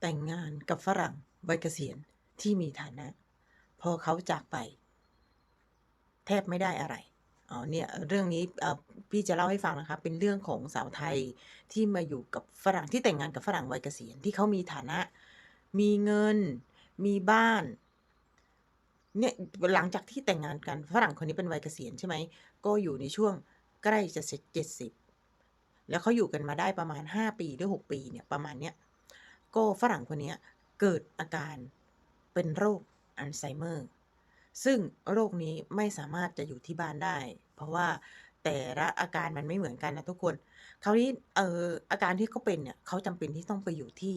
แต่งงานกับฝรั่งวัยเกษียณที่มีฐานะ พอเขาจากไป แทบไม่ได้อะไรอ๋อเนี่ยเรื่องนี้พี่จะเล่าให้ฟังนะคะ เป็นเรื่องของสาวไทยที่มาอยู่กับฝรั่งที่แต่งงานกับฝรั่งวัยเกษียณที่เขามีฐานะ มีเงิน มีบ้านเนี่ยหลังจากที่แต่งงานกันฝรั่งคนนี้เป็นวัยเกษียณใช่ไหมก็อยู่ในช่วงใกล้จะเจ็ดสิบแล้วเขาอยู่กันมาได้ประมาณห้าปีหรือหกปีเนี่ยประมาณเนี้ย ก็ฝรั่งคนนี้เกิดอาการเป็นโรคอัลไซเมอร์ ซึ่งโรคนี้ไม่สามารถจะอยู่ที่บ้านได้ เพราะว่าแต่ละอาการมันไม่เหมือนกันนะทุกคน คราวนี้เอ่ออาการที่เขาเป็นเนี่ยเขาจำเป็นที่ต้องไปอยู่ที่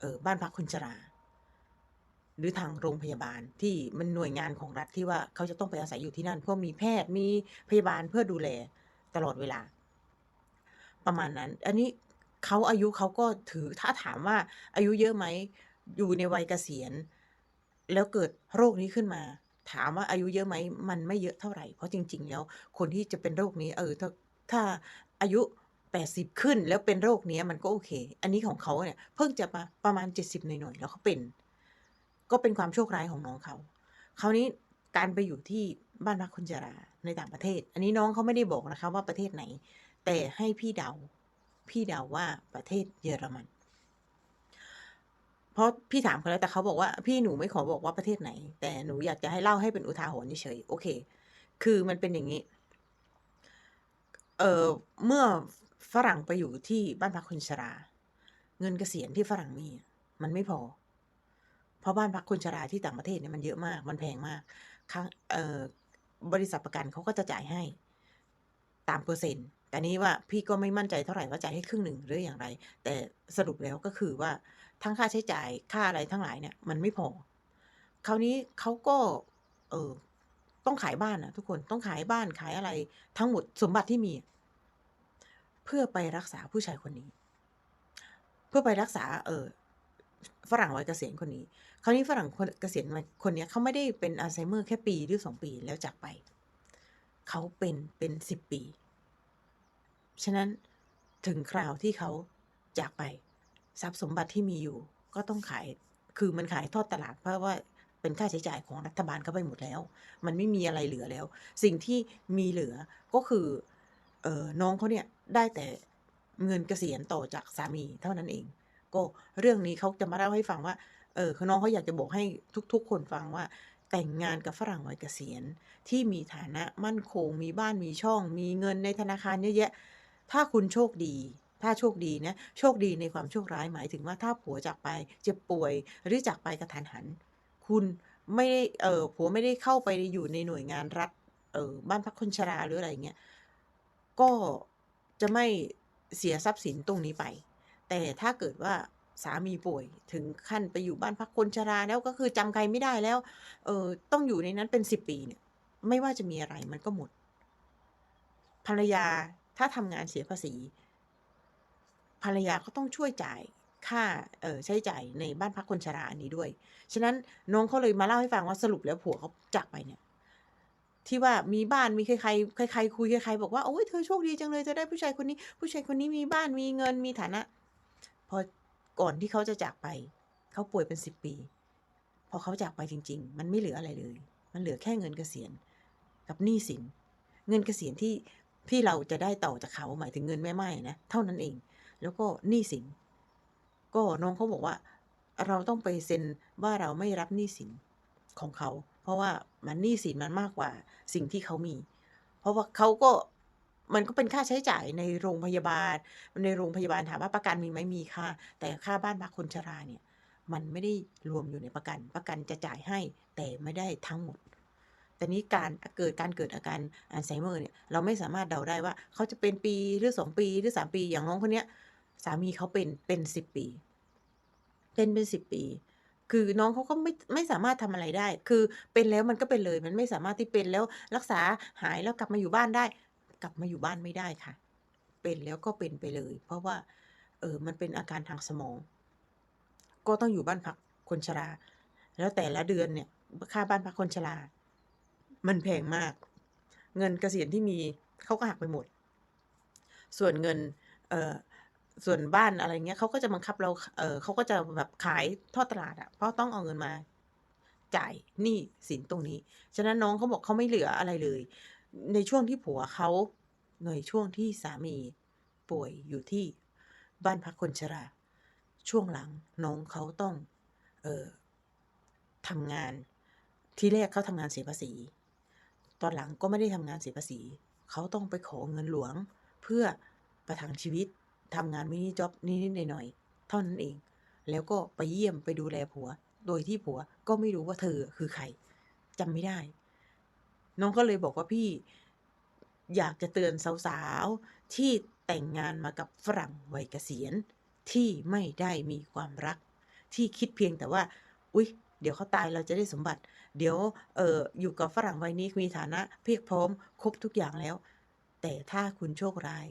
เออบ้านพักคนชรา หรือทางโรงพยาบาลที่มันหน่วยงานของรัฐที่ว่าเขาจะต้องไปอาศัยอยู่ที่นั่น เพราะมีแพทย์มีพยาบาลเพื่อดูแลตลอดเวลา ประมาณนั้น อันนี้ เขาอายุเขาก็ถือถ้าถามว่าอายุเยอะไหมอยู่ในวัยเกษียณ แล้วเกิดโรคนี้ขึ้นมา ถามว่าอายุเยอะไหมมันไม่เยอะเท่าไหร่เพราะจริง ๆ แล้ว คนที่จะเป็นโรคนี้เออถ้าถ้าอายุ 80 ขึ้นแล้วเป็นโรคนี้มันก็โอเค อันนี้ของเขาเนี่ยเพิ่งจะมาประมาณ 70 หน่อยๆแล้วเขาเป็น ก็เป็นความโชคร้ายของน้องเขาคราวนี้การไปอยู่ที่บ้านพักคนชราในต่างประเทศ อันนี้น้องเขาไม่ได้บอกนะคะว่าประเทศไหน แต่ให้พี่เดา พี่เดาว่าประเทศเยอรมัน เพราะพี่ถามเขาแล้วแต่เขาบอกว่า พี่หนูไม่ขอบอกว่าประเทศไหน แต่หนูอยากจะให้เล่าให้เป็นอุทาหรณ์เฉยๆโอเค คือมันเป็นอย่างนี้ เออเมื่อฝรั่งไปอยู่ที่บ้านพักคนชรา เงินเกษียณที่ฝรั่งมีมันไม่พอ เพราะบ้านพักคนชราที่ต่างประเทศเนี่ยมันเยอะมาก มันแพงมากครั้งบริษัทประกันเขาก็จะจ่ายให้ตามเปอร์เซ็นต์ แต่นี้ว่าพี่ก็ไม่มั่นใจเท่าไหร่ว่าจ่ายให้ครึ่งหนึ่งหรืออย่างไร แต่สรุปแล้วก็คือว่าทั้งค่าใช้จ่ายค่าอะไรทั้งหลายเนี่ยมันไม่พอ คราวนี้เขาก็เออต้องขายบ้านนะทุกคนต้องขายบ้านขายอะไร ทั้งหมดสมบัติที่มี เพื่อไปรักษาผู้ชายคนนี้ เพื่อไปรักษา เออฝรั่งวัยเกษียณคนนี้ คราวนี้ฝรั่งคนเกษียณคนนี้เขาไม่ได้เป็นอัลไซเมอร์แค่ปีหรือสองปีแล้วจากไป เขาเป็นเป็นสิบปี ฉะนั้นถึงคราวที่เขาจากไปทรัพย์สมบัติที่มีอยู่ ก็ต้องขาย คือมันขายทอดตลาดเพราะว่าเป็นค่าใช้จ่ายของรัฐบาลเข้าไปหมดแล้ว มันไม่มีอะไรเหลือแล้ว สิ่งที่มีเหลือก็คือเออน้องเขาเนี่ยได้แต่เงินเกษียณต่อจากสามีเท่านั้นเอง ก็เรื่องนี้เขาจะมาเล่าให้ฟังว่าเออน้องเขาอยากจะบอกให้ทุก ๆ คนฟังว่าแต่งงานกับฝรั่งวัยเกษียณที่มีฐานะมั่นคง มีบ้านมีช่อง มีเงินในธนาคารเยอะแยะ ถ้าคุณโชคดี ถ้าโชคดีนะโชคดีในความโชคร้ายหมายถึงว่าถ้าผัวจากไปเจ็บป่วยหรือจากไปกระทันหัน คุณไม่ได้เออผัวไม่ได้เข้าไปอยู่ในหน่วยงานรัฐเออบ้านพักคนชราหรืออะไรเงี้ยก็จะไม่เสียทรัพย์สินตรงนี้ไป แต่ถ้าเกิดว่าสามีป่วยถึงขั้นไปอยู่บ้านพักคนชราแล้วก็คือจำใครไม่ได้แล้ว เออต้องอยู่ในนั้นเป็นสิบปีเนี่ย ไม่ว่าจะมีอะไรมันก็หมด ภรรยา ถ้าทำงานเสียภาษี ภรรยาก็ต้องช่วยจ่ายค่าใช้จ่ายในบ้านพักคนชราอันนี้ด้วย ฉะนั้นน้องเขาเลยมาเล่าให้ฟังว่าสรุปแล้วผัวเขาจากไปเนี่ย ที่ว่ามีบ้านมีใครใครใครใครคุยใครๆบอกว่าโอ้ยเธอโชคดีจังเลยเธอได้ผู้ชายคนนี้ ผู้ชายคนนี้มีบ้านมีเงินมีฐานะ พอก่อนที่เขาจะจากไป เขาป่วยเป็นสิบปี พอเขาจากไปจริง ๆ มันไม่เหลืออะไรเลย มันเหลือแค่เงินเกษียณกับหนี้สิน เงินเกษียณที่ ที่เราจะได้ต่อจากเขาหมายถึงเงินแม่ไม้นะเท่านั้นเอง แล้วก็หนี้สิน ก็น้องเขาบอกว่า เราต้องไปเซ็นว่าเราไม่รับหนี้สินของเขา เพราะว่ามันหนี้สินมันมากกว่าสิ่งที่เขามี เพราะว่าเขาก็มันก็เป็นค่าใช้จ่ายในโรงพยาบาล ในโรงพยาบาลถามว่าประกันมีไหมมีค่ะ แต่ค่าบ้านพักคนชราเนี่ย มันไม่ได้รวมอยู่ในประกัน ประกันจะจ่ายให้แต่ไม่ได้ทั้งหมด แต่นี้การเกิดการเกิดอาการอัลไซเมอร์เนี่ยเราไม่สามารถเดาได้ว่า เขาจะเป็นปีหรือสองปีหรือสามปีอย่างน้องคนเนี้ยสามีเขาเป็นเป็นสิบปี เป็นเป็นสิบปี คือน้องเขาก็ไม่ไม่สามารถทำอะไรได้ คือเป็นแล้วมันก็เป็นเลยมันไม่สามารถที่เป็นแล้วรักษาหายแล้วกลับมาอยู่บ้านได้ กลับมาอยู่บ้านไม่ได้ค่ะ เป็นแล้วก็เป็นไปเลย เพราะว่าเออมันเป็นอาการทางสมอง ก็ต้องอยู่บ้านพักคนชรา แล้วแต่ละเดือนเนี่ยค่าบ้านพักคนชรา มันแพงมาก เงินเกษียณที่มีเขาก็หักไปหมด ส่วนเงินเอ่อส่วนบ้านอะไรเงี้ยเขาก็จะบังคับเราเอ่อเขาก็จะแบบขายทอดตลาดอะเพราะต้องเอาเงินมา จ่ายหนี้สินตรงนี้ ฉะนั้นน้องเขาบอกเขาไม่เหลืออะไรเลย ในช่วงที่ผัวเขาในช่วงที่สามีป่วยอยู่ที่บ้านพักคนชรา ช่วงหลังน้องเขาต้อง เอ่อทำงานที่แรกเขาทำงานเสียภาษี ตอนหลังก็ไม่ได้ทำงานเสียภาษี เขาต้องไปขอเงินหลวง เพื่อประทังชีวิตทำงานมินิจ็อบนิดๆหน่อยๆเท่านั้นเอง แล้วก็ไปเยี่ยมไปดูแลผัว โดยที่ผัวก็ไม่รู้ว่าเธอคือใครจำไม่ได้ น้องก็เลยบอกว่าพี่อยากจะเตือนสาวๆ ที่แต่งงานมากับฝรั่งวัยเกษียณที่ไม่ได้มีความรัก ที่คิดเพียงแต่ว่า อุ๊ย เดี๋ยวเขาตายเราจะได้สมบัติ เดี๋ยวเอออยู่กับฝรั่งวัยนี้มีฐานะเพียบพร้อมครบทุกอย่างแล้ว แต่ถ้าคุณโชคร้าย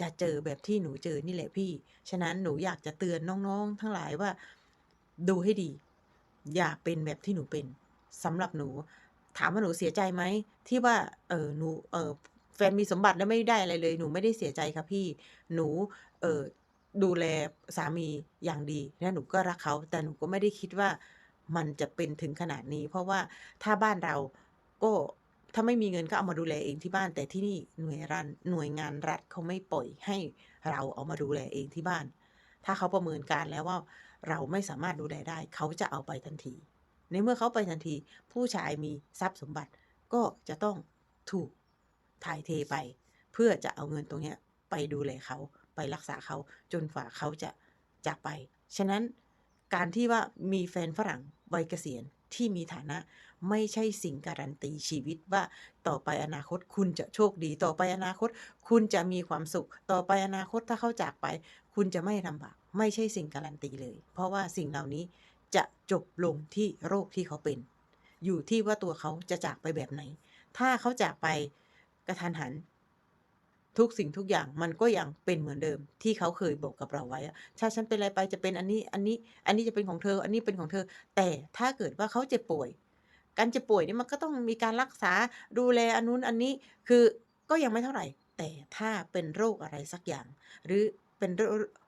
จะเจอแบบที่หนูเจอนี่แหละพี่ ฉะนั้นหนูอยากจะเตือนน้องๆ ทั้งหลายว่า ดูให้ดี อย่าเป็นแบบที่หนูเป็นสำหรับหนู ถามว่าหนูเสียใจไหมที่ว่าเออหนูเออแฟนมีสมบัติแล้วไม่ได้อะไรเลย หนูไม่ได้เสียใจค่ะพี่ หนูเออดูแลสามีอย่างดีและหนูก็รักเขา แต่หนูก็ไม่ได้คิดว่า มันจะเป็นถึงขนาดนี้ เพราะว่าถ้าบ้านเราก็ถ้าไม่มีเงินก็เอามาดูแลเองที่บ้าน แต่ที่นี่หน่วยรันหน่วยงานรัฐเขาไม่ปล่อยให้เราเอามาดูแลเองที่บ้าน ถ้าเขาประเมินการแล้วว่าเราไม่สามารถดูแลได้ เขาจะเอาไปทันที ในเมื่อเขาไปทันที ผู้ชายมีทรัพย์สมบัติก็จะต้องถูกถ่ายเทไป เพื่อจะเอาเงินตรงนี้ไปดูแลเขาไปรักษาเขาจนฝ่าเขาจะจากไป ฉะนั้น การที่ว่ามีแฟนฝรั่งวัยเกษียณที่มีฐานะไม่ใช่สิ่งการันตีชีวิตว่าต่อไปอนาคตคุณจะโชคดี ต่อไปอนาคต คุณจะมีความสุข ต่อไปอนาคตถ้าเขาจากไป คุณจะไม่ลำบากไม่ใช่สิ่งการันตีเลย เพราะว่าสิ่งเหล่านี้จะจบลงที่โรคที่เขาเป็น อยู่ที่ว่าตัวเขาจะจากไปแบบไหน ถ้าเขาจากไปกระทันหัน ทุกสิ่งทุกอย่างมันก็ยังเป็นเหมือนเดิมที่เขาเคยบอกกับเราไว้ถ้าฉันเป็นอะไรไปจะเป็นอันนี้อันนี้อันนี้จะเป็นของเธอ อันนี้เป็นของเธอ แต่ถ้าเกิดว่าเขาเจ็บป่วย การเจ็บป่วยนี่มันก็ต้องมีการรักษาดูแลอันนู้นอันนี้คือก็ยังไม่เท่าไหร่ แต่ถ้าเป็นโรคอะไรสักอย่าง หรือเป็นโร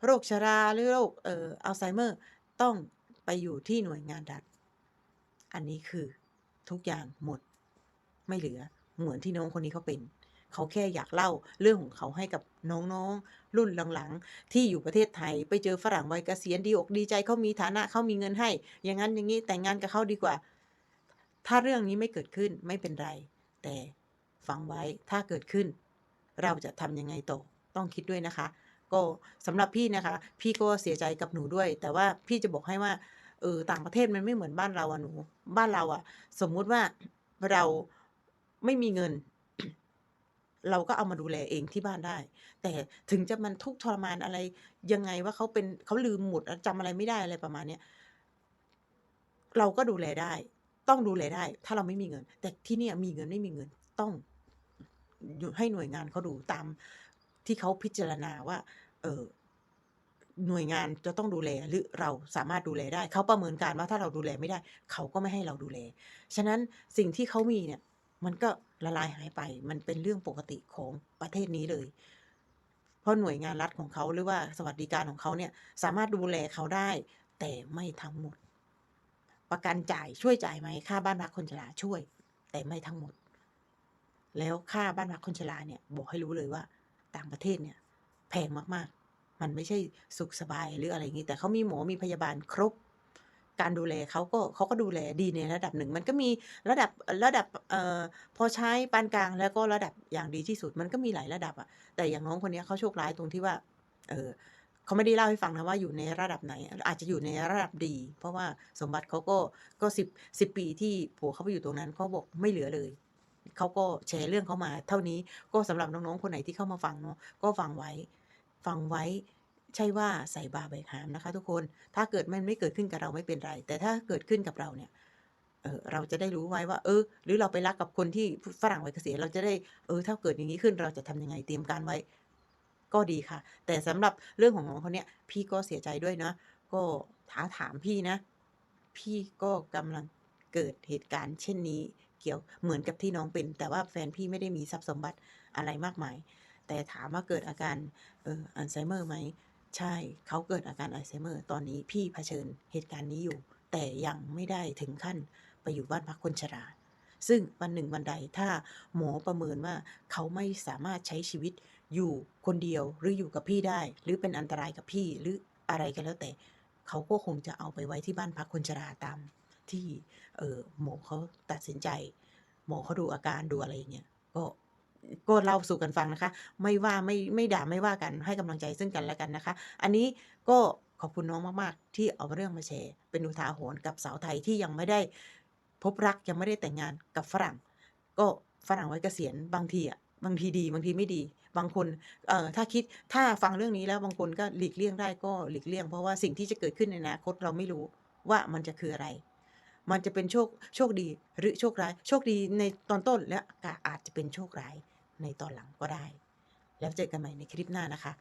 โรคชราหรือโรคเอ่ออัลไซเมอร์ต้องไปอยู่ที่หน่วยงานรัฐอันนี้คือทุกอย่างหมดไม่เหลือเหมือนที่น้องคนนี้เขาเป็น เขาแค่อยากเล่าเรื่องของเขาให้กับน้องๆ รุ่นหลังๆ ที่อยู่ประเทศไทย ไปเจอฝรั่งวัยเกษียณดีอกดีใจเขามีฐานะเขามีเงินให้ อย่างนั้นอย่างนี้แต่งงานกับเขาดีกว่า ถ้าเรื่องนี้ไม่เกิดขึ้นไม่เป็นไร แต่ฟังไว้ถ้าเกิดขึ้น เราจะทำยังไงต่อต้องคิดด้วยนะคะ ก็สำหรับพี่นะคะ พี่ก็เสียใจกับหนูด้วย แต่ว่าพี่จะบอกให้ว่าเออต่างประเทศมันไม่เหมือนบ้านเราอะหนู บ้านเราอะสมมุติว่าเราไม่มีเงิน เราก็เอามาดูแลเองที่บ้านได้ แต่ถึงจะมันทุกข์ทรมานอะไร ยังไงว่าเขาเป็นเขาลืมหมดจำอะไรไม่ได้อะไรประมาณเนี้ยเราก็ดูแลได้ ต้องดูแลได้ ถ้าเราไม่มีเงิน แต่ที่เนี่ยมีเงินไม่มีเงินต้องอยู่ให้หน่วยงานเขาดูตามที่เขาพิจารณาว่า เออหน่วยงานจะต้องดูแลหรือเราสามารถดูแลได้ เขาประเมินการว่าถ้าเราดูแลไม่ได้ เขาก็ไม่ให้เราดูแล ฉะนั้นสิ่งที่เขามีเนี่ย มันก็ละลายหายไป มันเป็นเรื่องปกติของประเทศนี้เลย เพราะหน่วยงานรัฐของเขาหรือว่าสวัสดิการของเขาเนี่ยสามารถดูแลเขาได้ แต่ไม่ทั้งหมด ประกันจ่ายช่วยจ่ายไหมค่าบ้านพักคนชราช่วย แต่ไม่ทั้งหมด แล้วค่าบ้านพักคนชราเนี่ยบอกให้รู้เลยว่า ต่างประเทศเนี่ยแพงมากๆ มันไม่ใช่สุขสบายหรืออะไรอย่างนี้ แต่เขามีหมอมีพยาบาลครบ การดูแลเขาก็เขาก็ดูแลดีในระดับหนึ่ง มันก็มีระดับระดับเอ่อพอใช้ปานกลางแล้วก็ระดับอย่างดีที่สุดมันก็มีหลายระดับอะแต่อย่างน้องคนเนี้ยเขาโชคร้ายตรงที่ว่า เออเขาไม่ได้เล่าให้ฟังนะว่าอยู่ในระดับไหน อาจจะอยู่ในระดับดี เพราะว่าสมบัติเขาก็ก็สิบสิบปีที่ผัวเขาไปอยู่ตรงนั้นเขาบอกไม่เหลือเลยเขาก็แชร์เรื่องเขามา เท่านี้ก็สำหรับน้องๆคนไหนที่เข้ามาฟังเนาะก็ฟังไว้ฟังไว้ ใช่ว่าใส่บาแบกหามนะคะ ทุกคนถ้าเกิดมันไม่เกิดขึ้นกับเราไม่เป็นไร แต่ถ้าเกิดขึ้นกับเราเนี่ยเออเราจะได้รู้ไว้ว่า เออ หรือเราไปรักกับคนที่ฝรั่งวัยเกษียณเราจะได้เออถ้าเกิดอย่างนี้ขึ้นเราจะทำยังไงเตรียมการไว้ ก็ดีค่ะ แต่สำหรับเรื่องของน้องคนเนี้ยพี่ก็เสียใจด้วยนะก็ท้าถามพี่นะ พี่ก็กำลังเกิดเหตุการณ์เช่นนี้เกี่ยวเหมือนกับที่น้องเป็น แต่ว่าแฟนพี่ไม่ได้มีทรัพย์สมบัติอะไรมากมาย แต่ถามว่าเกิดอาการเอออัลไซเมอร์ไหม ใช่เขาเกิดอาการอัลไซเมอร์ ตอนนี้พี่เผชิญเหตุการณ์นี้อยู่ แต่ยังไม่ได้ถึงขั้นไปอยู่บ้านพักคนชรา ซึ่งวันหนึ่งวันใดถ้าหมอประเมินว่าเขาไม่สามารถใช้ชีวิตอยู่คนเดียวหรืออยู่กับพี่ได้ หรือเป็นอันตรายกับพี่หรืออะไรก็แล้วแต่ เขาก็คงจะเอาไปไว้ที่บ้านพักคนชราตาม ที่เออหมอเขาตัดสินใจ หมอเขาดูอาการดูอะไรอย่างเงี้ยก็ ก็เล่าสู่กันฟังนะคะ ไม่ว่าไม่ไม่ด่าไม่ว่ากันให้กำลังใจซึ่งกันและกันนะคะ อันนี้ก็ขอบคุณน้องมาก ๆ ที่เอาเรื่องมาแชร์ เป็นอุทาหรณ์กับสาวไทยที่ยังไม่ได้พบรักยังไม่ได้แต่งงานกับฝรั่ง ก็ฝรั่งไว้เกษียณบางทีอะบางทีดี บางทีไม่ดี บางคนเอ่อถ้าคิดถ้าฟังเรื่องนี้แล้วบางคนก็หลีกเลี่ยงได้ก็หลีกเลี่ยงเพราะว่าสิ่งที่จะเกิดขึ้นในอนาคตเราไม่รู้ว่ามันจะคืออะไร มันจะเป็นโชคโชคดีหรือโชคร้าย โชคดีในตอนต้นและอาจจะเป็นโชคร้าย ในตอนหลังก็ได้ แล้วเจอกันใหม่ในคลิปหน้านะคะ